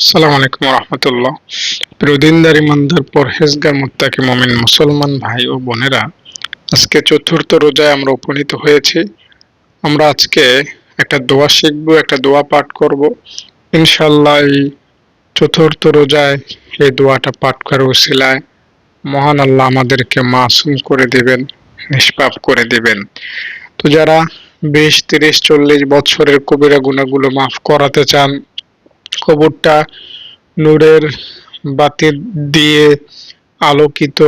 আসসালামু আলাইকুম রহমতুল্লাহ প্রদিনদার ইমানদার পরহেজগার, মুত্তাকি মমিন, মুসলমান ভাই ও বোনেরা, আজকে চতুর্থ রোজায় আমরা উপনীত হয়েছি। আমরা আজকে একটা দোয়া শিখব, একটা দোয়া পাঠ করব। ইনশাল্লাহ এই চতুর্থ রোজায় এই দোয়াটা পাঠ করার উসিলায় মহান আল্লাহ আমাদেরকে মাসুম করে দিবেন, নিষ্পাপ করে দিবেন। তো যারা বিশ, তিরিশ, চল্লিশ বছরের কবিরা গুণাগুলো মাফ করাতে চান কবরটা নূরের বাতি দিয়ে আলোকিত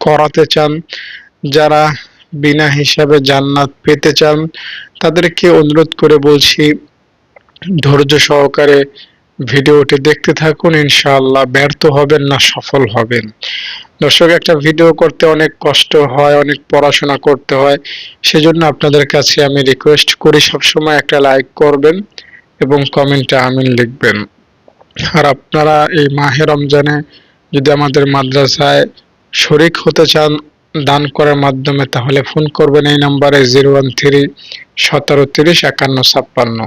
করাতে চান, যারা বিনা হিসাবে জান্নাত পেতে চান, তাদেরকে অনুরোধ করে বলছি, ধৈর্য সহকারে ভিডিওটি দেখতে থাকুন, ইনশাআল্লাহ ব্যর্থ হবেন না, সফল হবেন। দর্শক, একটা ভিডিও করতে অনেক কষ্ট হয়, অনেক পড়াশোনা করতে হয়, সেজন্য আপনাদের কাছে আমি রিকোয়েস্ট করি, সবসময় একটা লাইক করবেন। এবং কমেন্টে আমিন লিখবেন। আর আপনারা এই মাহে রমজানে যদি আমাদের মাদ্রাসায় শরিক হতে চান, দান করার মাধ্যমে, তাহলে ফোন করবেন এই নাম্বারে জিরো ওয়ান থ্রি সতেরো তিরিশ একান্ন ছাপ্পান্ন।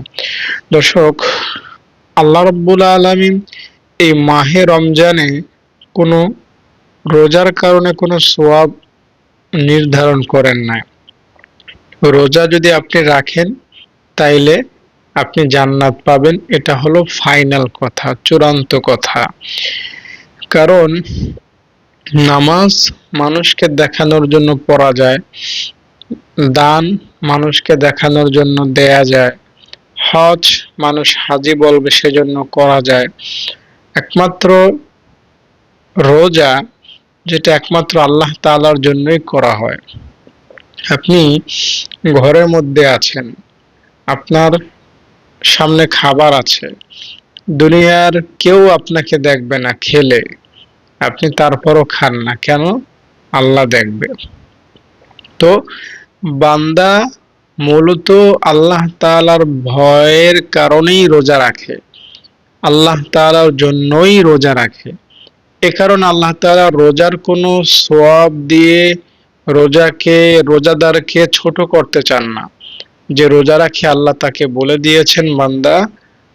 দর্শক, আল্লাহ রব্বুল আলমিন এই মাহে রমজানে কোনো রোজার কারণে কোনো সোয়াব নির্ধারণ করেন নাই। রোজা যদি আপনি রাখেন, তাইলে আপনি জান্নাত পাবেন। এটা হলো ফাইনাল কথা, চূড়ান্ত কথা। কারণ নামাজ মানুষকে দেখানোর জন্য পড়া যায়, দান মানুষকে দেখানোর জন্য দেয়া যায়, হজ মানুষ হাজি বলবে সেজন্য করা যায়। একমাত্র রোজা যেটা একমাত্র আল্লাহ তালার জন্যই করা হয়। আপনি ঘরের মধ্যে আছেন, আপনার সামনে খাবার আছে। দুনিয়ার কেউ আপনাকে দেখবে না খেলে। আপনি তারপরও খান না। কেন? আল্লাহ দেখবে। তো বান্দা মূলত আল্লাহ তালার ভয়ের কারণেই রোজা রাখে। আল্লাহ তালার জন্যই রোজা রাখে। এ কারণে আল্লাহ তালা রোজার কোনো সোয়াব দিয়ে রোজাকে, রোজাদারকে ছোট করতে চান না। যে রোজা রাখে আল্লাহ তাকে বলে দিয়েছেন, বান্দা,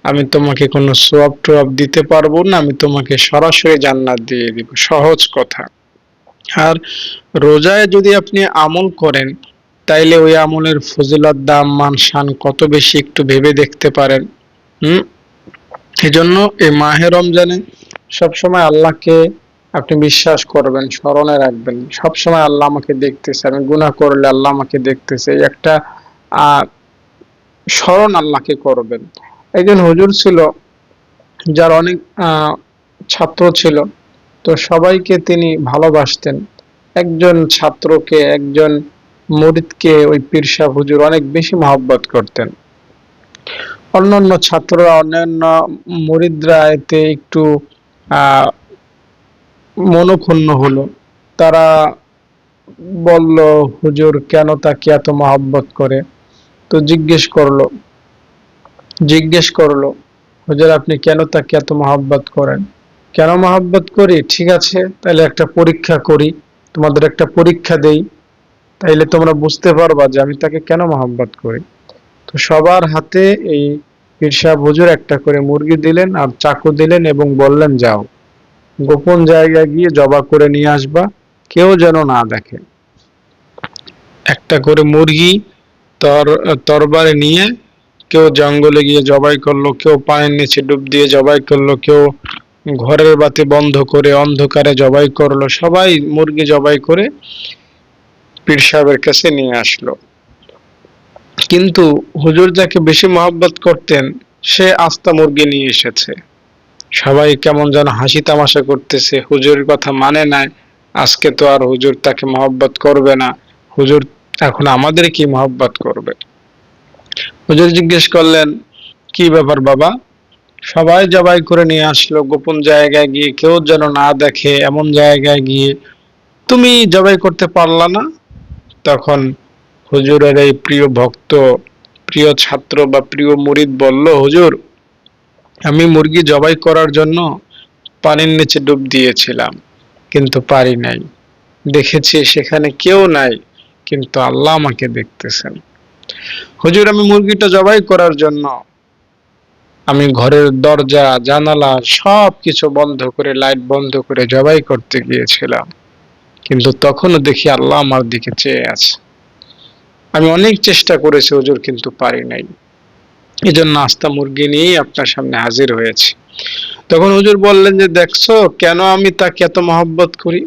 আমি তোমাকে কোনো সোয়াব টোয়াব দিতে পারব না, আমি তোমাকে সরাসরি জান্নাত দিয়ে দিব। সহজ কথা। আর রোজায় যদি আপনি আমল করেন, তাইলে ওই আমলের ফজিলত, দাম, মান, শান কত বেশি একটু ভেবে দেখতে পারেন। হুম? জন্য এই মাহে রমজানে সবসময় আল্লাহকে আপনি বিশ্বাস করবেন, স্মরণে রাখবেন। সবসময় আল্লাহ আমাকে দেখতেছে, আমি গুনাহ করলে আল্লাহ আমাকে দেখতেছে। একটা স্মরণ আল্লাহকে করবেন। একজন হুজুর ছিল, যার অনেক ছাত্র ছিল, তো সবাইকে তিনি ভালোবাসতেন। একজন ছাত্রকে, একজন মরিদকে ওই পীরসা হুজুর অনেক বেশি মহব্বত করতেন। অন্যান্য ছাত্ররা, অন্যান্য মরিদরা এতে একটু মনক্ষুণ্ণ হলো। তারা বলল, হুজুর, কেন তাকে এত মহব্বত করে? তো জিজ্ঞেস করল জিজ্ঞেস করল, হুজুর আপনি কেন তাকে এত মহাব্বত করেন? কেন মহাব্বত করি? ঠিক আছে, তাহলে একটা পরীক্ষা করি, তোমাদের একটা পরীক্ষা দেই, তাইলে তোমরা বুঝতে পারবা যে আমি তাকে কেন মহাব্বত করি। তো সবার হাতে এই পীরসাহ হুজুর একটা করে মুরগি দিলেন আর চাকু দিলেন এবং বললেন, যাও, গোপন জায়গায় গিয়ে জবা করে নিয়ে আসবা, কেউ যেন না দেখে। একটা করে মুরগি তর, তরবারে নিয়ে কেউ জঙ্গলে গিয়ে জবাই করল, কেউ পায়ের নিচে ডুব দিয়ে জবাই করল, কেউ ঘরের বাতি বন্ধ করে অন্ধকারে জবাই করল, সবাই মুরগি জবাই করে পীর সাহেবের কাছে নিয়ে আসলো। কিন্তু হুজুর যাকে বেশি মহব্বত করতেন, সে আস্তা মুরগি নিয়ে এসেছে। সবাই কেমন যেন হাসি তামাশা করতেছে, হুজুরের কথা মানে নাই, আজকে তো আর হুজুর তাকে মহব্বত করবে না। হুজুর এখন আমাদের কি মহব্বত করবে? হুজুর জিজ্ঞেস করলেন, কি ব্যাপার বাবা? সবাই জবাই করে নিয়ে আসলো, গোপন জায়গায় গিয়ে কেউ যেন না দেখে এমন জায়গায় গিয়ে। তুমি জবাই করতে পারলা না? তখন হুজুরের এই প্রিয় ভক্ত, প্রিয় ছাত্র বা প্রিয় মুরিদ বলল, হুজুর, আমি মুরগি জবাই করার জন্য পানির নিচে ডুব দিয়েছিলাম, কিন্তু পারি নাই। দেখেছি সেখানে কেউ নাই। কিন্তু আল্লাহ আমাকে দেখতেছেন। হুজুর, আমি মুরগিটা জবাই করার জন্য আমি ঘরের দরজা, জানালা সব কিছু বন্ধ করে, লাইট বন্ধ করে জবাই করতে গিয়েছিলাম। কিন্তু তখনও দেখি আল্লাহ আমার দিকে চেয়ে আছে। আমি অনেক চেষ্টা করেছি হুজুর, কিন্তু পারি নাই। এই জন্য আস্তা মুরগি নিয়েই আপনার সামনে হাজির হয়েছি। তখন হুজুর বললেন যে, দেখছ, কেন আমি তাকে এত মহব্বত করি?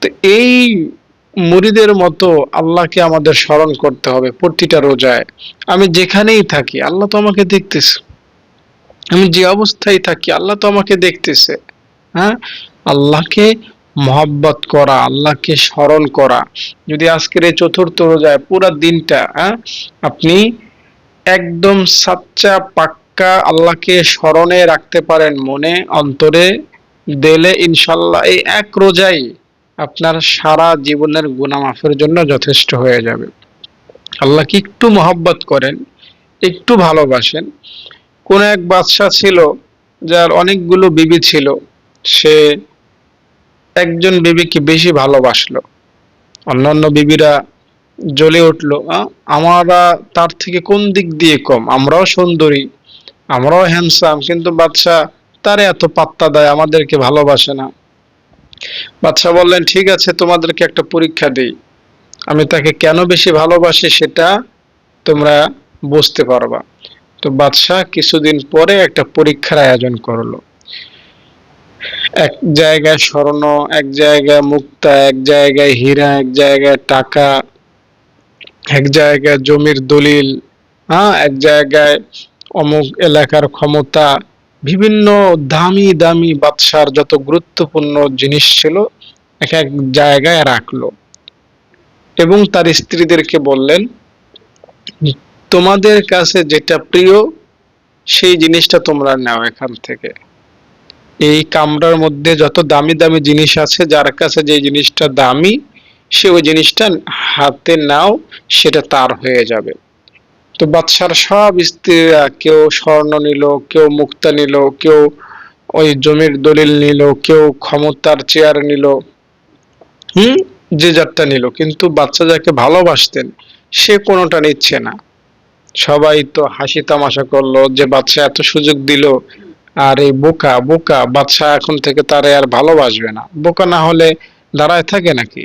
তো এই মুরিদের মতো আল্লাহকে আমাদের স্মরণ করতে হবে প্রতিটা রোজায়। আমি যেখানেই থাকি, আল্লাহ তো আমাকে দেখতেছে। আমি যে অবস্থায় থাকি, আল্লাহ তো আমাকে দেখতেছে। হ্যাঁ? আল্লাহকে মহব্বত করা, আল্লাহকে স্মরণ করা। যদি আজকের এই চতুর্থ রোজায় পুরো দিনটা হ্যাঁ আপনি একদম সাচ্চা পাক্কা আল্লাহকে স্মরণে রাখতে পারেন মনে, অন্তরে, দিলে ইনশাল্লাহ এই এক রোজাই আপনার সারা জীবনের গুণামাফের জন্য যথেষ্ট হয়ে যাবে। আল্লাহকে একটু মহব্বত করেন, একটু ভালোবাসেন। কোন এক বাদশাহ ছিল যার অনেকগুলো বিবি ছিল, সে একজন বিবিকে বেশি ভালোবাসলো। অন্যান্য বিবিরা জ্বলে উঠল আমরা তার থেকে কোন দিক দিয়ে কম? আমরাও সুন্দরী, আমরাও হ্যান্ডসাম কিন্তু বাদশাহ তারে এত পাত্তা দেয়, আমাদেরকে ভালোবাসে না। বাদশাহ বললেন, ঠিক আছে, তোমাদেরকে একটা পরীক্ষা দিই। আমি তাকে কেন বেশি ভালোবাসি সেটা তোমরা বুঝতে পারবা। তো বাদশাহ কিছুদিন পরে একটা পরীক্ষার আয়োজন করল। এক জায়গায় স্বর্ণ, এক জায়গায় মুক্তা, এক জায়গায় হীরা, এক জায়গায় টাকা, এক জায়গায় জমির দলিল হ্যাঁ এক জায়গায় অমুক এলাকার ক্ষমতা বিভিন্ন দামি দামি বাদশার যত গুরুত্বপূর্ণ জিনিস ছিল, এক এক জায়গায় রাখল। এবং তার স্ত্রীদেরকে বললেন, তোমাদের কাছে যেটা প্রিয়, সেই জিনিসটা তোমরা নাও এখান থেকে। এই কামরার মধ্যে যত দামি দামি জিনিস আছে, যার কাছে যে জিনিসটা দামি, সে ওই জিনিসটা হাতে নাও, সেটা তার হয়ে যাবে। তো বাদশার সব স্ত্রীরা কেউ স্বর্ণ নিল, কেউ মুক্তা নিল, কেউ ওই জমির দলিল নিল, কেউ ক্ষমতার চেয়ার নিল, হুম? যে যারটা নিল। কিন্তু বাচ্চা যাকে ভালোবাসতেন, সে কোনোটা নিচ্ছে না। সবাই তো হাসি তামাশা করল যে বাচ্চা এত সুযোগ দিল। আর এই বোকা বোকা বাচ্চা এখন থেকে তারে আর ভালোবাসবে না। বোকা না হলে দাঁড়ায় থাকে নাকি?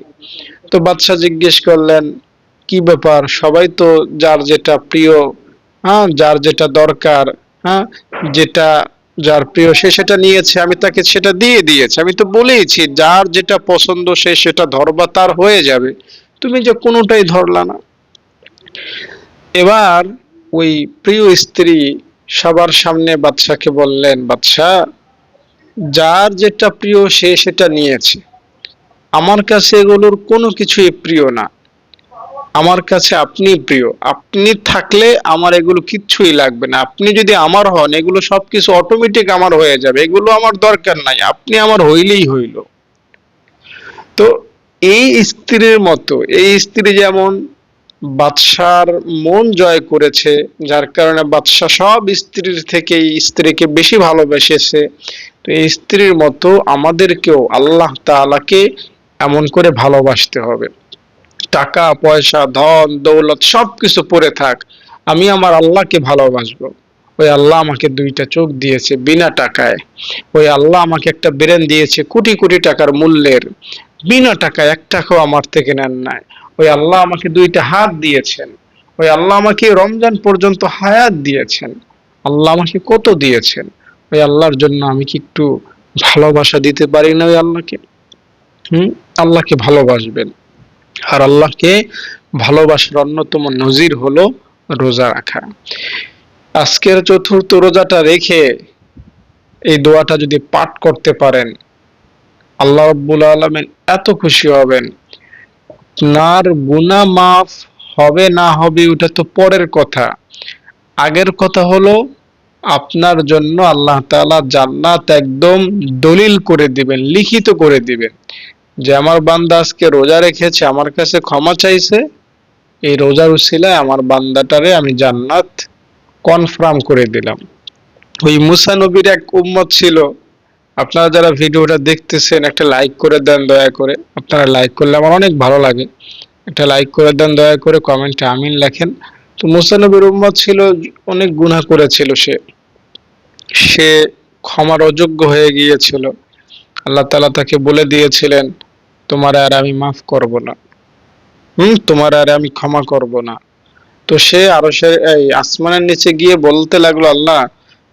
তো বাচ্চা জিজ্ঞেস করলেন কি ব্যাপার? সবাই তো যার যেটা প্রিয় হ্যাঁ যার যেটা দরকার হ্যাঁ যেটা যার প্রিয় সে সেটা নিয়েছে, আমি তাকে সেটা দিয়ে দিয়েছি। আমি তো বলেইছি, যার যেটা পছন্দ সে সেটা ধরবা তার হয়ে যাবে। তুমি যে কোনোটাই ধরলা না। এবার ওই প্রিয় স্ত্রী সবার সামনে বাদশাকে বললেন বাদশাহ যার যেটা প্রিয় সে সেটা নিয়েছে। আমার কাছে এগুলোর কোনো কিছুই প্রিয় না। আমার কাছে আপনি প্রিয়। আপনি থাকলে আমার এগুলো কিচ্ছুই লাগবে না। আপনি যদি আমার হন, এগুলো সবকিছু অটোমেটিক আমার হয়ে যাবে। এগুলো আমার দরকার নাই। আপনি আমার হইলেই হইল। তো এই স্ত্রীর মতো, এই স্ত্রী যেমন বাদশার মন জয় করেছে, যার কারণে বাদশাহ সব স্ত্রীর থেকে স্ত্রীকে বেশি ভালোবেসেছে, তো এই স্ত্রীর মতো আমাদেরকেও আল্লাহ তাআলাকে এমন করে ভালোবাসতে হবে। টাকা, পয়সা, ধন, দৌলত সবকিছু পরে থাক। আমি আমার আল্লাহকে ভালোবাসবো। ওই আল্লাহ আমাকে দুইটা চোখ দিয়েছে বিনা টাকায়। ওই আল্লাহ আমাকে একটা ব্রেন দিয়েছে কোটি কোটি টাকার মূল্যের। বিনা টাকায় এক টাকাও আমার থেকে নেন নাই। ওই আল্লাহ আমাকে দুইটা হাত দিয়েছেন। ওই আল্লাহ আমাকে রমজান পর্যন্ত হায়াত দিয়েছেন। আল্লাহ আমাকে কত দিয়েছেন? ওই আল্লাহর জন্য আমি কি একটু ভালোবাসা দিতে পারি না ওই আল্লাহকে? হম? আল্লাহকে ভালোবাসবেন। আর আল্লাহকে ভালোবাসার অন্যতম নজির হলো রোজা রাখা। আজকের চতুর্থ রোজাটা রেখে এই দোয়াটা যদি পাঠ করতে পারেন, আল্লাহ রব্বুল আলমেন এত খুশি হবেন। আপনার গুনা মাফ হবে না হবে ওটা তো পরের কথা। আগের কথা হলো, আপনার জন্য আল্লাহ তাআলা জান্নাত একদম দলিল করে দিবেন, লিখিত করে দিবেন। যে আমার বান্দা আজকে রোজা রেখেছে, আমার কাছে ক্ষমা চাইছে, এই রোজার উসিলায় আমার বান্দাটারে আমি জান্নাত কনফার্ম করে দিলাম। ওই মুসা নবীর এক উম্মত ছিল। আপনারা যারা ভিডিওটা দেখতেছেন, একটা লাইক করে দেন দয়া করে। আপনারা লাইক করলে আমার অনেক ভালো লাগে। একটা লাইক করে দেন দয়া করে কমেন্টে আমিন লেখেন। তো মুসা নবীর উম্মত ছিল, অনেক গুনাহ করেছিল সে। সে ক্ষমার অযোগ্য হয়ে গিয়েছিল। আল্লাহ তালা তাকে বলে দিয়েছিলেন তোমার আর আমি মাফ করব না। হুম, তোমার আর আমি ক্ষমা করব না। তো সে আরও সে এই আসমানের নিচে গিয়ে বলতে লাগল, আল্লাহ,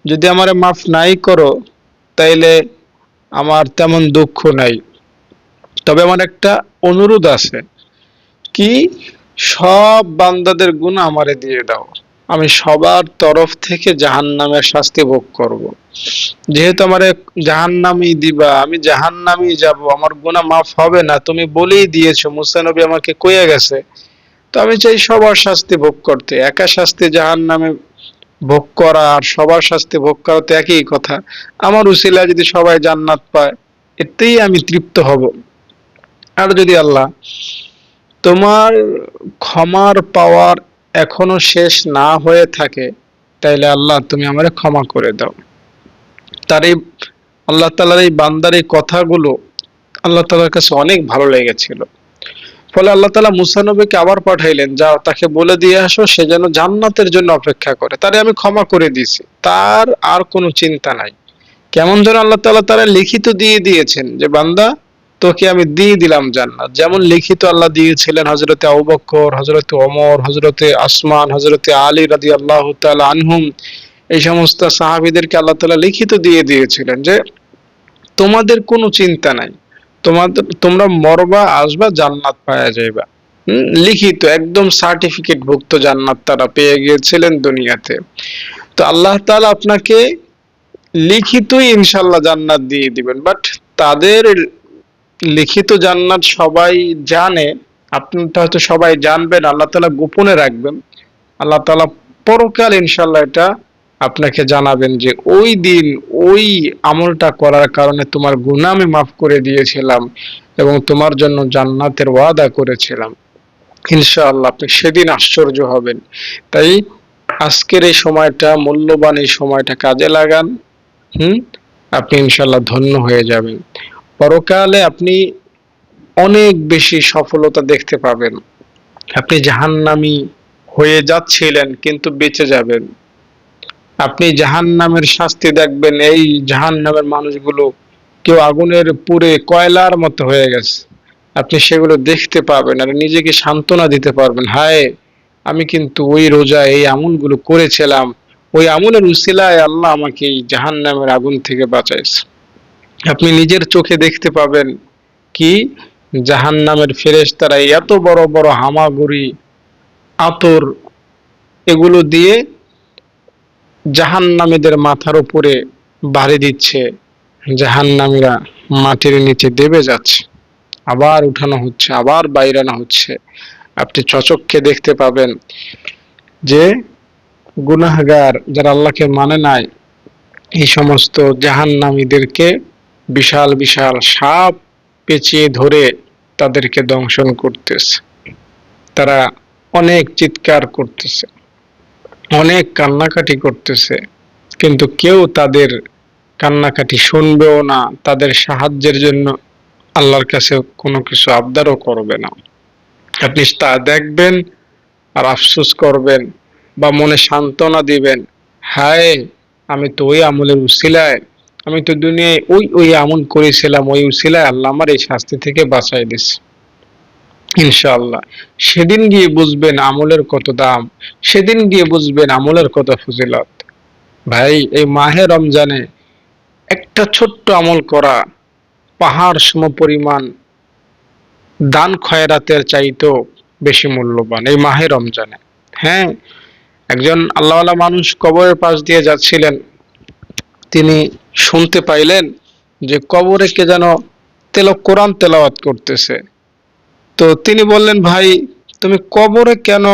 যদি আমার মাফ নাই করো, তাইলে আমার তেমন দুঃখ নাই। তবে আমার একটা অনুরোধ আছে, কি? সব বান্দাদের গুণ আমারে দিয়ে দাও। আমি সবার তরফ থেকে জাহান নামের শাস্তি ভোগ করব। যেহেতু আমার জাহান নামি দিবা, আমি জাহান নামি যাব, আমার গুণা মাফ হবে না, তুমি বলেই দিয়েছ মুসানবী আমাকে কয়ে গেছে। তো আমি চাই সবার শাস্তি ভোগ করতে। একা শাস্তি জাহান নামে ভোগ করা আর সবার শাস্তি ভোগ করা তো একই কথা। আমার উসিলা যদি সবাই জান্নাত পায়, এতেই আমি তৃপ্ত হব। আর যদি আল্লাহ তোমার ক্ষমার পাওয়ার এখনও শেষ না হয়ে থাকে, তাইলে আল্লাহ তুমি আমারে ক্ষমা করে দাও। তার এই, আল্লাহ তালার এই বান্দার এই কথাগুলো আল্লাহ তালার কাছে অনেক ভালো লেগেছিল। ফলে আল্লাহ তালা মুসানবীকে আবার পাঠাইলেন, যাও তাকে বলে দিয়ে আসো, সে যেন জান্নাতের জন্য অপেক্ষা করে। তারে আমি ক্ষমা করে দিয়েছি, তার আর কোনো চিন্তা নাই। কেমন যেন আল্লাহ তালা তারা লিখিত দিয়ে দিয়েছেন যে, বান্দা তোকে আমি দিয়ে দিলাম জান্নাত। যেমন লিখিত আল্লাহ দিয়েছিলেন হজরতে আবুবকর হজরতে অমর হজরতে আসমান হজরতে আলী রাদি আল্লাহ আনহুম, এই সমস্ত সাহাবিদেরকে আল্লাহ তালা লিখিত দিয়ে দিয়েছিলেন যে, তোমাদের কোনো চিন্তা নাই। তোমাদের, তোমরা মরবা, আসবা, জান্নাত পাওয়া যাইবা। লিখিত, একদম সার্টিফিকেট ভুক্ত জান্নাত তারা পেয়ে গিয়েছিলেন দুনিয়াতে। তো আল্লাহ তালা আপনাকে লিখিতই ইনশাল্লাহ জান্নাত দিয়ে দিবেন, বাট তাদের লিখিত জান্নাত সবাই জানে আপনারটা হয়তো সবাই জানবেন, আল্লাহ তালা গোপনে রাখবেন। আল্লাহ তালা পরকাল ইনশাল্লাহ এটা আপনাকে জানাবেন যে ওই দিন ওই আমলটা করার কারণে তোমার গুণা আমি মাফ করে দিয়েছিলাম এবং তোমার জন্য জান্নাতের ওয়াদা করেছিলাম। ইনশাআল্লাহ আপনি সেদিন আশ্চর্য হবেন। তাই আজকের এই সময়টা, মূল্যবান এই সময়টা কাজে লাগান। হুম? আপনি ইনশাল্লাহ ধন্য হয়ে যাবেন। পরকালে আপনি অনেক বেশি সফলতা দেখতে পাবেন। আপনি জাহান্নামি হয়ে যাচ্ছিলেন, কিন্তু বেঁচে যাবেন। আপনি জাহান নামের শাস্তি দেখবেন, এই জাহান নামের মানুষগুলো কেউ আগুনের পুরে কয়লার মতো হয়ে গেছে। আপনি সেগুলো দেখতে পাবেন আর নিজেকে সান্ত্বনা দিতে পারবেন। হায়, আমি কিন্তু ওই রোজা, এই আমলগুলো করেছিলাম। ওই আমলের উসিলায় আল্লাহ আমাকে এই জাহান নামের আগুন থেকে বাঁচাইছে। আপনি নিজের চোখে দেখতে পাবেন কি জাহান নামের ফেরেস তারা এত বড় বড় হামাগুড়ি, আতর, এগুলো দিয়ে জাহান নামীদের মাথার উপরে বাড়ি দিচ্ছে। জাহান নামীরা মাটির নিচে দেবে যাচ্ছে। আবার উঠানো হচ্ছে, আবার বাইরানো হচ্ছে। আপনি চচককে দেখতে পাবেন যে গুনাহগার যারা আল্লাহকে মানে নাই, এই সমস্ত জাহান নামীদেরকে বিশাল বিশাল সাপ পেঁচিয়ে ধরে তাদেরকে দংশন করতেছে। তারা অনেক চিৎকার করতেছে, অনেক কান্নাকাটি করতেছে, কিন্তু কেউ তাদের কান্নাকাটি শুনবেও না। তাদের সাহায্যের জন্য আল্লাহর কাছে কোনো কিছু আবদারও করবে না। আপনি তা দেখবেন আর আফসোস করবেন বা মনে সান্ত্বনা দিবেন, হায়, আমি তো ওই আমলের উসিলায় আমি তো দুনিয়ায় ওই ওই আমল করেছিলাম, ওই উসিলায় আল্লাহ আমার এই শাস্তি থেকে বাঁচাই দিছে। ইনশাআল্লাহ। সেদিন গিয়ে বুঝবেন আমলের কত দাম, সেদিন গিয়ে বুঝবেন আমলের কত ফজিলত। ভাই, এই মাহে রমজানে একটা ছোট্ট আমল করা পাহাড় সম পরিমাণ দান খয়রাতের চাইতেও বেশি মূল্যবান এই মাহে রমজানে। হ্যাঁ একজন আল্লাহওয়ালা মানুষ কবরের পাশ দিয়ে যাচ্ছিলেন তিনি শুনতে পাইলেন যে কবরে কে যেন তেল কোরআন তেলাওয়াত করতেছে। তো তিনি বললেন, ভাই, তুমি কবরে কেন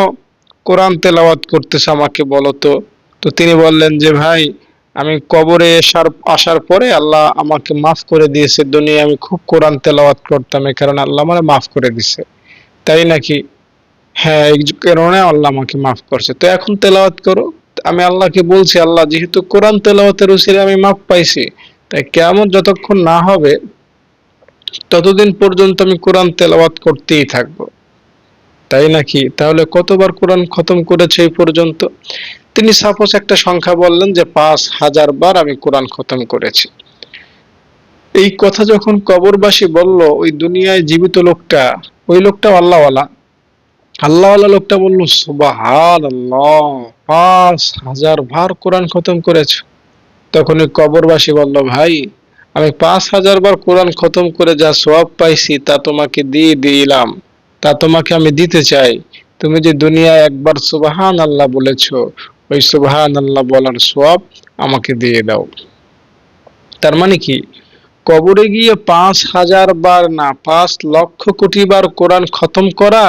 কোরআন তেলাওয়াত করতেছে আমাকে বলো তো? তো তিনি বললেন যে, ভাই, আমি কবরে আসার আসার পরে আল্লাহ আমাকে মাফ করে দিয়েছে। দুনিয়া আমি খুব কোরআন তেলাওয়াত করতাম এই কারণে আল্লাহ আমার মাফ করে দিছে। তাই নাকি? হ্যাঁ এই কারণে আল্লাহ আমাকে মাফ করছে। তো এখন তেলাওয়াত করো। আমি আল্লাহকে বলছি, আল্লাহ, যেহেতু কোরআন তেলাওয়াতের উসিলে আমি মাফ পাইছি, তাই কেমন যতক্ষণ না হবে, ততদিন পর্যন্ত আমি কোরআন তেলাওয়াত করতেই থাকব। তাই নাকি? তাহলে কতবার কোরআন খতম করেছে এই পর্যন্ত? তিনি সাপোজ একটা সংখ্যা বললেন যে পাঁচ হাজার বার আমি কোরআন খতম করেছি। এই কথা যখন কবরবাসী বলল, ওই দুনিয়ায় জীবিত লোকটা, ওই লোকটা আল্লাহওয়ালা। আল্লাহওয়ালা লোকটা বলল সুবাহান আল্লাহ পাঁচ হাজার বার কোরআন খতম করেছ। তখন ওই কবরবাসী বলল, ভাই, আমি পাঁচ হাজার বার কোরআন খতম করে যা সব পাইছি তা তোমাকে দিয়ে দিলাম। তা তোমাকে আমি দিতে চাই। তুমি যে দুনিয়ায় একবার সুবাহান আল্লাহ বলেছ, ওই সুবাহান আল্লাহ বলার সব আমাকে দিয়ে দাও। তার মানে কি? কবরে গিয়ে পাঁচ হাজার বার না, পাঁচ লক্ষ কোটি বার কোরআন খতম করা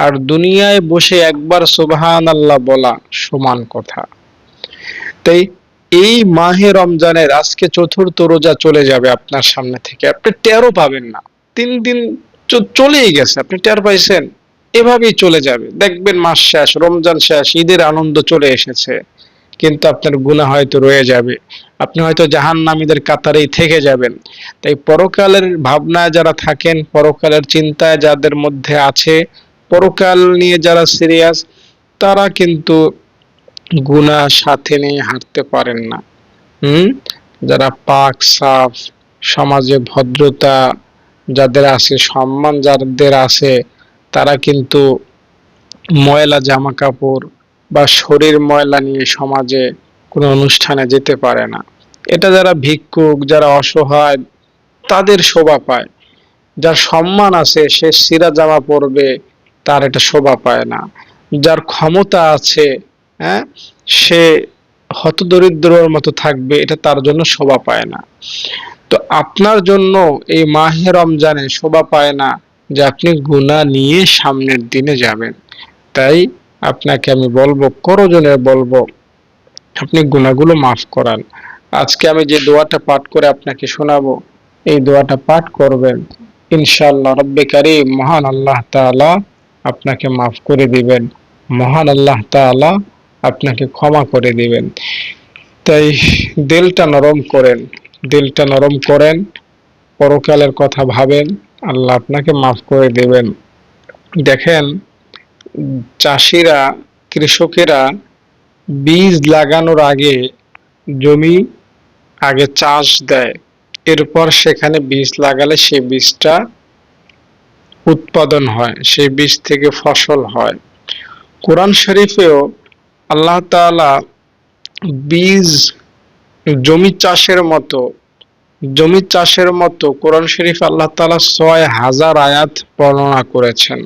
আর দুনিয়ায় বসে একবার সুবাহান আল্লাহ বলা সমান কথা। তাই এই মাহে রমজানের আজকে চতুর্থ রোজা চলে যাবে আপনার সামনে থেকে। আপনি টেরও পাবেন না। তিন দিন চলেই গেছে। আপনি টের পাইছেন, এভাবেই চলে যাবে। দেখবেন মাস শেষ, রমজান শেষ, ঈদের আনন্দ চলে এসেছে। কিন্তু আপনার গুণা হয়তো রয়ে যাবে। আপনি হয়তো জাহান নামীদের কাতারেই থেকে যাবেন। তাই পরকালের ভাবনায় যারা থাকেন, পরকালের চিন্তায় যাদের মধ্যে আছে পরকাল নিয়ে যারা সিরিয়াস, তারা কিন্তু গুণা সাথে নিয়ে হাঁটতে পারেন না। হুম? যারা পাক, সাফ, সমাজে ভদ্রতা, যাদের আছে সম্মান, যাদের আছে, তারা কিন্তু ময়লা জামা কাপড় বা শরীর ময়লা নিয়ে সমাজে কোনো অনুষ্ঠানে যেতে পারে না। এটা যারা ভিক্ষুক, যারা অসহায়, তাদের শোভা পায়। যার সম্মান আছে, সে সিরা জামা পরবে তার এটা শোভা পায় না। যার ক্ষমতা আছে হ্যাঁ সে হতদরিদ্রর মতো থাকবে, এটা তার জন্য শোভা পায় না। তো আপনার জন্য এই মাহে রমজানে শোভা পায় না যে আপনি গুণা নিয়ে সামনের দিনে যাবেন। তাই আপনাকে আমি বলব করজনে বলব, আপনি গুণাগুলো মাফ করান। আজকে আমি যে দোয়াটা পাঠ করে আপনাকে শোনাবো, এই দোয়াটা পাঠ করবেন, ইনশাআল্লাহ, রব্বে কারিম, মহান আল্লাহ তাআলা আপনাকে মাফ করে দিবেন। মহান আল্লাহ তাআলা আপনাকে ক্ষমা করে দিবেন। তাই দিলটা নরম করেন, দিলটা নরম করেন, পরকালের কথা ভাবেন, আল্লাহ আপনাকে মাফ করে দেবেন। দেখেন, চাষিরা, কৃষকেরা বীজ লাগানোর আগে জমি আগে চাষ দেয়। এরপর সেখানে বীজ লাগালে সে বীজটা উৎপাদন হয়, সেই বীজ থেকে ফসল হয়। কোরআন শরীফেও আল্লাহ তাআলা বীজ জমি চাষের মতো, জমি চাষের মতো কোরআন শরীফ আল্লাহ তাআলা ছয় হাজার আয়াত বর্ণনা করেছেন।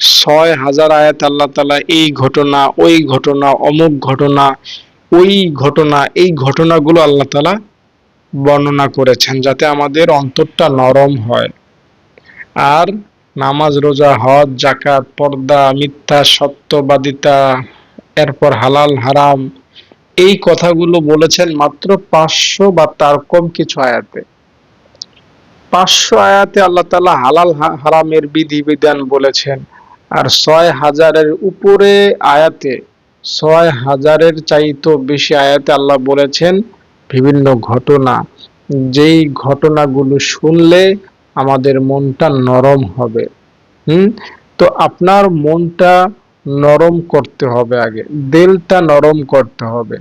ছয় হাজার আয়াত আল্লাহ তালা এই ঘটনা, ওই ঘটনা, অমুক ঘটনা, ওই ঘটনা, এই ঘটনাগুলো আল্লাহ তালা বর্ণনা করেছেন যাতে আমাদের অন্তরটা নরম হয়। আর নামাজ, রোজা, হজ জাকাত পর্দা, মিথ্যা, সত্যবাদিতা, এরপর হালাল, হারাম, এই কথাগুলো বলেছেন মাত্র পাঁচশো বা তার কম কিছু আয়াতে। পাঁচশো আয়াতে আল্লাহ তালা হালাল হারামের বিধি বিধান বলেছেন। আর ছয় হাজারের উপরে আয়াতে, ছয় হাজারের চাইতো বেশি আয়াতে আল্লাহ বলেছেন বিভিন্ন ঘটনা। যেই ঘটনাগুলো শুনলে আমাদের মনটা নরম হবে। হুম? তো আপনার মনটা নরম করতে হবে আগে। দেলটা নরম করতে হবে।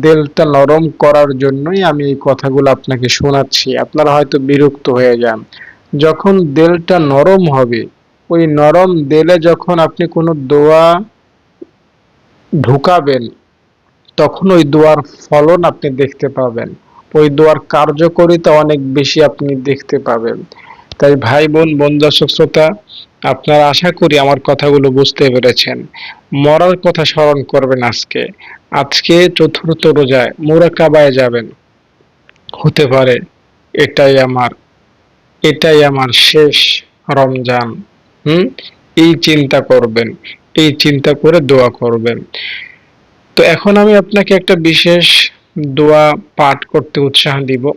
দেলটা নরম করার জন্যই আমি এই কথাগুলো আপনাকে শোনাচ্ছি। আপনারা হয়তো বিরক্ত হয়ে যান। যখন দেলটা নরম হবে, ওই নরম দেলে যখন আপনি কোনো দোয়া ঢুকাবেন, তখন ওই দোয়ার ফলন আপনি দেখতে পাবেন। ওই দোয়ার কার্যকরিতা অনেক বেশি আপনি দেখতে পাবেন। তাই ভাই বোন, বন্ধু শ্রোতা, আপনারা আশা করি আমার কথাগুলো বুঝতে পেরেছেন। মরার কথা স্মরণ করবেন আজকে। আজকে চতুর্থ রোজায় মোরাকাবায় যাবেন। হতে পারে এটাই আমার এটাই আমার শেষ রমজান। হুম? এই চিন্তা করবেন, এই চিন্তা করে দোয়া করবেন। তো এখন আমি আপনাকে একটা বিশেষ দোয়া পাঠ করতে উৎসাহ দিব।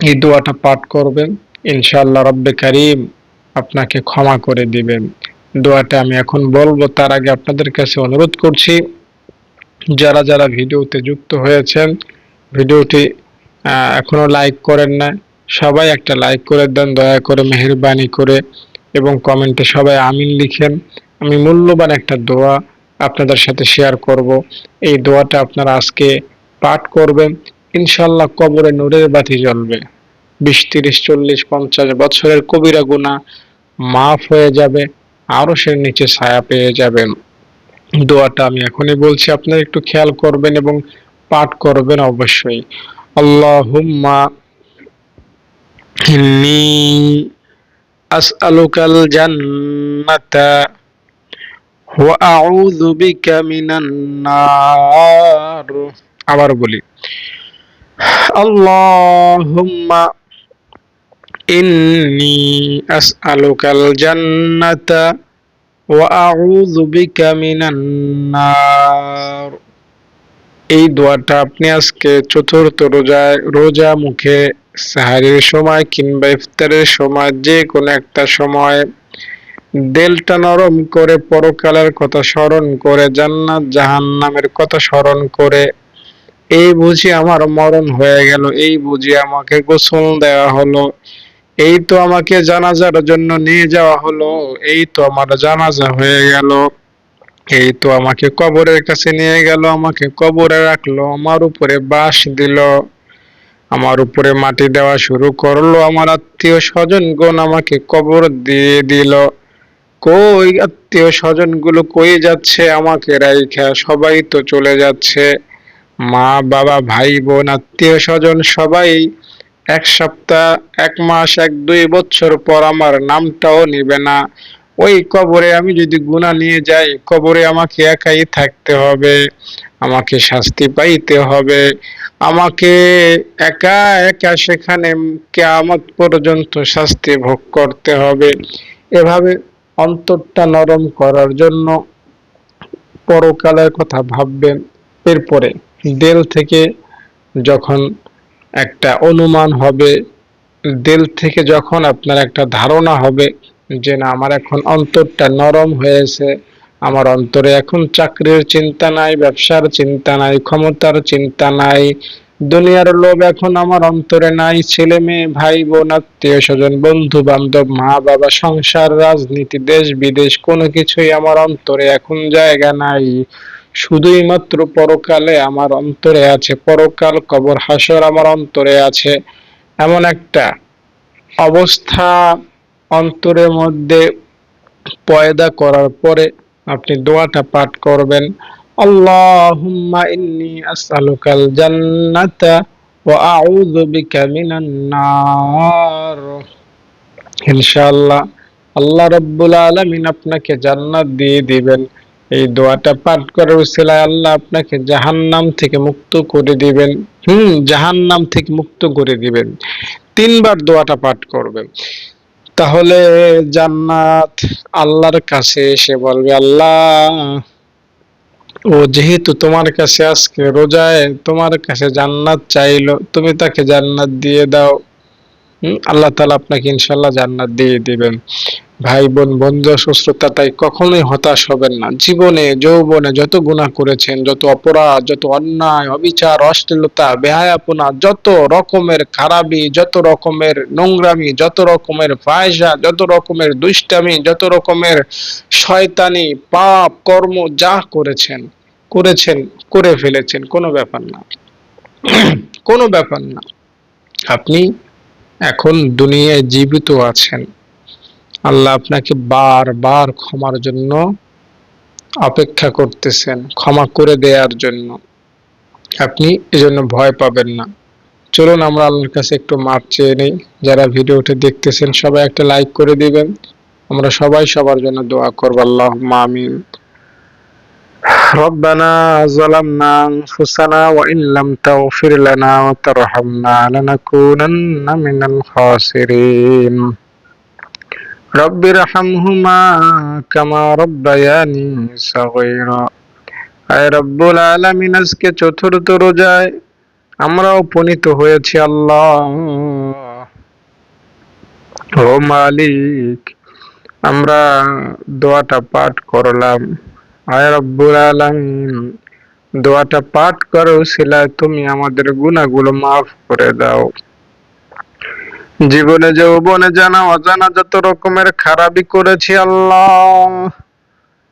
এই দোয়াটা পাঠ করবেন। ইনশাআল্লাহ রব্বে কারিম আপনাকে ক্ষমা করে দিবেন। দোয়াটা আমি এখন বলব, তার আগে আপনাদের কাছে অনুরোধ করছি, যারা যারা ভিডিওতে যুক্ত হয়েছেন, ভিডিওটি এখনও লাইক করেন না, সবাই একটা লাইক করে দেন, দয়া করে মেহরবানি করে এবং কমেন্টে সবাই আমিন লিখেন। আমি মূল্যবান একটা দোয়া আপনাদের সাথে শেয়ার করব। এই দোয়াটা আপনারা আজকে পাঠ করবেন ইনশাল্লাহ কবরে নূরের বাতি জ্বলবে। বিশ, তিরিশ, চল্লিশ, পঞ্চাশ বছরের কবিরা গুণা মাফ হয়ে যাবে আরও সে নিচে ছায়া পেয়ে যাবেন। দোয়াটা আমি এখনই বলছি, আপনারা একটু খেয়াল করবেন এবং পাঠ করবেন অবশ্যই। আবার বলি, আল্লাহুম্মা আসআলুকাল জান্নাতা ওয়া আউযু বিকা মিনান নার এই দোয়াটা আপনি আজকে চতুর্থ রোজায়, রোজা মুখে, সাহারির সময় কিংবা ইফতারের সময়, যে কোনো একটা সময় দেলটা নরম করে, পরকালের কথা স্মরণ করে, জান্নাত, জাহান্নামের কথা স্মরণ করে, এই বুঝি আমার মরণ হয়ে গেল, এই বুঝি আমাকে গোসল দেওয়া হলো। এই তো আমাকে জানাজার জন্য নিয়ে যাওয়া হলো, এই তো আমার জানাজা হয়ে গেল। এই তো আমাকে কবরের কাছে নিয়ে গেল, আমাকে কবরে রাখল, আমার উপরে বাঁশ দিল, আমার উপরে মাটি দেওয়া শুরু করল, আমার আত্মীয় স্বজন গণ আমাকে কবর দিয়ে দিল। কই আত্মীয় স্বজনগুলো কই যাচ্ছে আমাকে রাইখা, সবাই তো চলে যাচ্ছে। মা, বাবা, ভাই, বোন, আত্মীয় স্বজন সবাই এক সপ্তাহ, এক মাস, এক দুই বছর পর আমার নামটাও নিবে না। ওই কবরে আমি যদি গুণা নিয়ে যাই, কবরে আমাকে একাই থাকতে হবে, আমাকে শাস্তি পাইতে হবে। আমাকে একা একা সেখানে কেয়ামত পর্যন্ত শাস্তি ভোগ করতে হবে। এভাবে অন্তরটা নরম করার জন্য পরকালের কথা ভাববেন। এরপরে, দেল থেকে যখন একটা অনুমান হবে। দিল থেকে যখন আপনার একটা ধারণা হবে যে, না, আমার এখন অন্তরটা নরম হয়েছে, আমার অন্তরে এখন চাকরির চিন্তা নাই, ব্যবসার চিন্তা নাই, ক্ষমতার চিন্তা নাই, দুনিয়ার লোভ এখন আমার অন্তরে নাই, ছেলে মেয়ে, ভাই বোন, আত্মীয় স্বজন বন্ধু বান্ধব মা বাবা, সংসার, রাজনীতি দেশ বিদেশ কোনো কিছুই আমার অন্তরে এখন জায়গা নাই। শুধুই মাত্র পরকালে আমার অন্তরে আছে, পরকাল কবর হাসর আমার অন্তরে আছে, এমন একটা অবস্থা অন্তরের মধ্যে পয়দা করার পরে আপনি দোয়াটা পাঠ করবেন। আল্লাহুম্মা ইন্নি আসআলুকাল জান্নাতা ওয়া আউযু বিকা মিনান নার। ইনশাআল্লাহ আল্লাহ রাব্বুল আলামিন আপনাকে জান্নাত দিয়ে দিবেন। এই দোয়াটা পাঠ করার উসিলায় আল্লাহ আপনাকে জাহান্নাম থেকে মুক্ত করে দিবেন। হুম, জাহান্নাম থেকে মুক্ত করে দিবেন। তিনবার দোয়াটা পাঠ করবেন। তাহলে জান্নাত আল্লাহর কাছে এসে বলবে, আল্লাহ, ও যেহেতু তোমার কাছে আজকে রোজায়, তোমার কাছে জান্নাত চাইলো, তুমি তাকে জান্নাত দিয়ে দাও। আল্লাহ তালা আপনাকে ইনশাল্লাহ জান্নাত দিয়ে দিবেন। ভাই বোন বন্ধু সুস্থতা তাই কখনোই হতাশ হবেন না। জীবনে, যৌবনে যত গুণা করেছেন, যত অপরাধ, যত অন্যায়, অবিচার, অশ্লীলতা, বেহায়াপনা, যত রকমের খারাপি, যত রকমের নোংরামি, যত রকমের ফায়সা, যত রকমের দুষ্টামি, যত রকমের শয়তানি, পাপ, কর্ম যা করেছেন করেছেন, করে ফেলেছেন, কোনো ব্যাপার না। কোনো ব্যাপার না। আপনি এখন দুনিয়ায় জীবিত আছেন। আল্লাহ আপনাকে বারবার ক্ষমার জন্য অপেক্ষা করতেছেন, ক্ষমা করে দেওয়ার জন্য। আপনি এজন্য ভয় পাবেন না। চলুন আমরা আল্লাহর কাছে একটু মাপ চেয়ে নেই। যারা ভিডিওটি দেখতেছেন, সবাই একটা লাইক করে দিবেন। আমরা সবাই সবার জন্য দোয়া করব। আল্লাহ আমিন। ربنا ظلمنا أنفسنا وإن لم تغفر لنا وترحمنا لنكونن من الخاسرين رب ارحمهما كما ربياني صغيرا আয় রব্বুল আলামিন আজকে চতুর্থ রোজায় আমরা উপনীত হয়েছি আল্লাহ ও মালিক আমরা দোয়াটা পাঠ করলাম আয় রব্বুল আলামিন, দোয়াটা পাঠ করো, সিলায় তুমি আমাদের গুনাহগুলো মাফ করে দাও। জীবনে যৌবনে জানা, অজানা যত রকমের খারাপি করেছি আল্লাহ,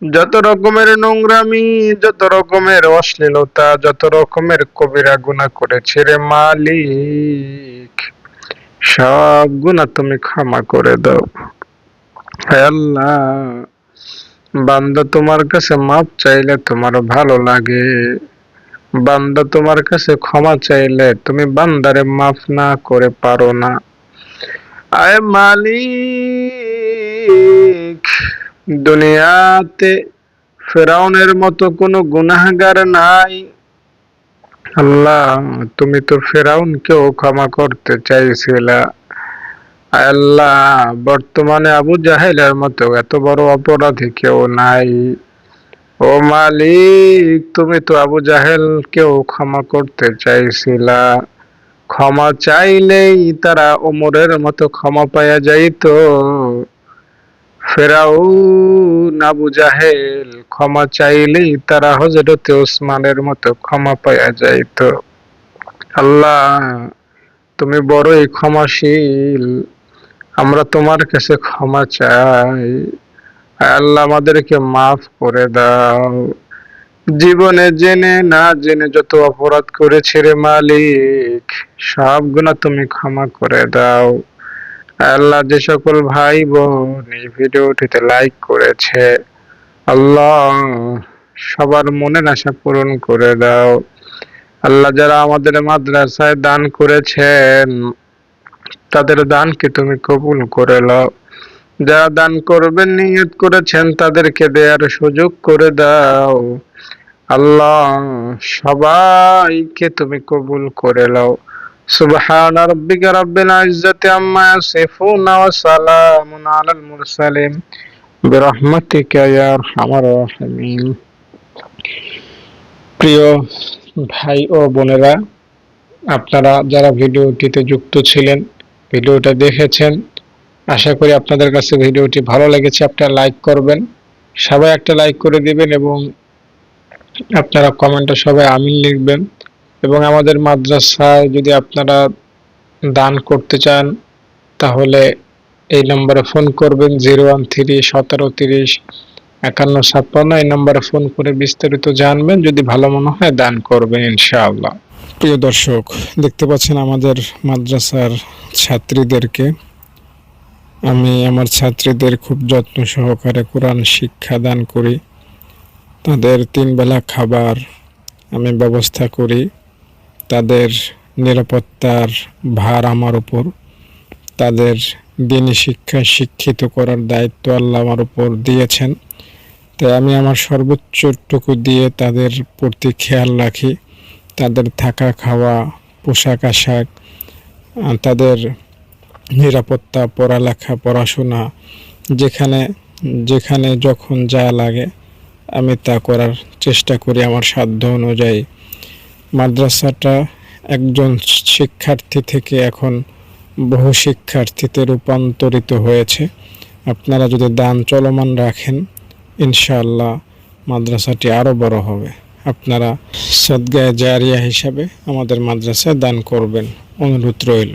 যত রকমের নোংরামি, যত রকমের অশ্লীলতা, যত রকমের কবিরা গুণা করেছে রে মালিক, সব গুণা তুমি ক্ষমা করে দাও। আল্লাহ বান্দা তোমার কাছে মাপ চাইলে তোমার ভালো লাগে। বান্দা তোমার কাছে ক্ষমা চাইলে তুমি বান্দারে মাফ না করে পারো না। আয় মালিক, দুনিয়াতে ফেরাউনের মতো কোনো গুনাহগার নাই। আল্লাহ, তুমি তো ফেরাউন ফেরাউনকেও ক্ষমা করতে চাইছিলা। আল্লাহ, বর্তমানে আবু জাহেলের মতো এত বড় অপরাধী কেউ নাই। ও মালিক, তুমি তো আবু জাহেলকেও ক্ষমা করতে চাইছিলা। ক্ষমা চাইলেই তারা ওমরের মতো ক্ষমা পাওয়া যাইত। ফেরাউন, আবু জাহেল, ক্ষমা চাইলেই তারা হজরতে ওসমানের মতো ক্ষমা পাওয়া যাইত। আল্লাহ, তুমি বড়ই ক্ষমাশীল। আমরা তোমার কাছে ক্ষমা চাই। আল্লাহ আমাদেরকে মাফ করে দাও। জীবনে জেনে না জেনে যত অপরাধ করেছে রে মালিক, সব গুণা তুমি ক্ষমা করে দাও। আল্লাহ যে সকল ভাই বোন এই ভিডিওটিতে লাইক করেছে, আল্লাহ সবার মনের আশা পূরণ করে দাও। আল্লাহ যারা আমাদের মাদ্রাসায় দান করেছেন তাদের দানকে তুমি কবুল করে নাও যারা দান করবেন নিয়ত করেছেন তাদেরকে দেওয়ার সুযোগ করে দাও আল্লাহ সবাইকে তুমি কবুল করে নাও سبحان ربك رب العزة عما يصفون وسلام على المرسلين برحمتك يا أرحم الراحمين প্রিয় ভাই ও বোনেরা আপনারা যারা ভিডিওটিতে যুক্ত ছিলেন ভিডিওটা দেখেছেন। আশা করি আপনাদের কাছে ভিডিওটি ভালো লেগেছে আপনারা লাইক করবেন। সবাই একটা লাইক করে দিবেন এবং আপনারা কমেন্টে সবাই আমিন লিখবেন। এবং আমাদের মাদ্রাসায় যদি আপনারা দান করতে চান, তাহলে এই নম্বরে ফোন করবেন জিরো ওয়ান থ্রি সতেরো তিরিশ একান্ন ছাপ্পান্ন। এই নম্বরে ফোন করে বিস্তারিত জানবেন, যদি ভালো মনে হয় দান করবেন ইনশাআল্লাহ। প্রিয় দর্শক, দেখতে পাচ্ছেন আমাদের মাদ্রাসার ছাত্রীদেরকে। আমি আমার ছাত্রীদের খুব যত্ন সহকারে কোরআন শিক্ষা দান করি। তাদের তিন বেলা খাবার আমি ব্যবস্থা করি। তাদের নিরাপত্তার ভার আমার উপর। তাদের দিনী শিক্ষা শিক্ষিত করার দায়িত্ব আল্লাহ আমার উপর দিয়েছেন। তাই আমি আমার সর্বোচ্চটুকু দিয়ে তাদের প্রতি খেয়াল রাখি। তাদের থাকা খাওয়া, পোশাক আশাক তাদের নিরাপত্তা, পড়ালেখা, পড়াশোনা, যেখানে যেখানে যখন যা লাগে, আমি তা করার চেষ্টা করি আমার সাধ্য অনুযায়ী। মাদ্রাসাটা একজন শিক্ষার্থী থেকে এখন বহু শিক্ষার্থীতে রূপান্তরিত হয়েছে। আপনারা যদি দান চলমান রাখেন, ইনশাআল্লাহ মাদ্রাসাটি আরও বড় হবে। আপনারা সদ্গায় জারিয়া হিসাবে আমাদের মাদ্রাসায় দান করবেন। অনুরোধ রইল।